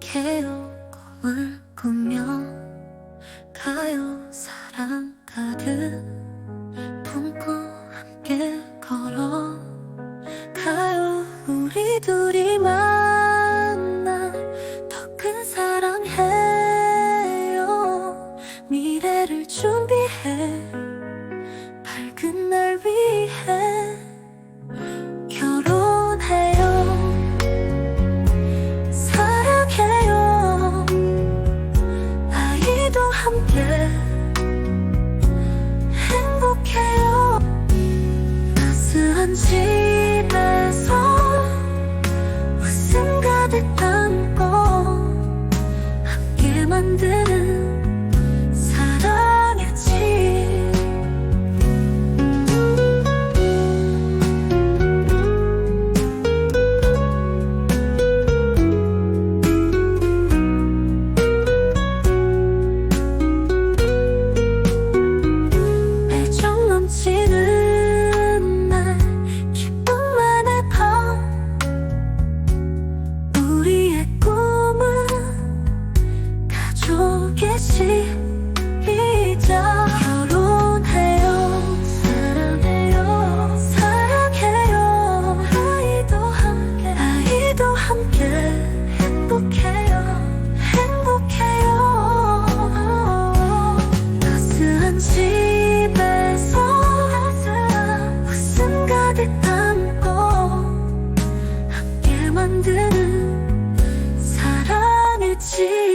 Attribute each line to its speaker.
Speaker 1: 시작해요 꿈을 꾸며 가요. 사랑 가득 품고 함께 걸어 가요. 우리 둘이 만나 더 큰 사랑해요. 미래를 준비해 함께 행복해요. 따스한 집에서 웃음 가득 담고 함께 만드는 만드는 사랑의 지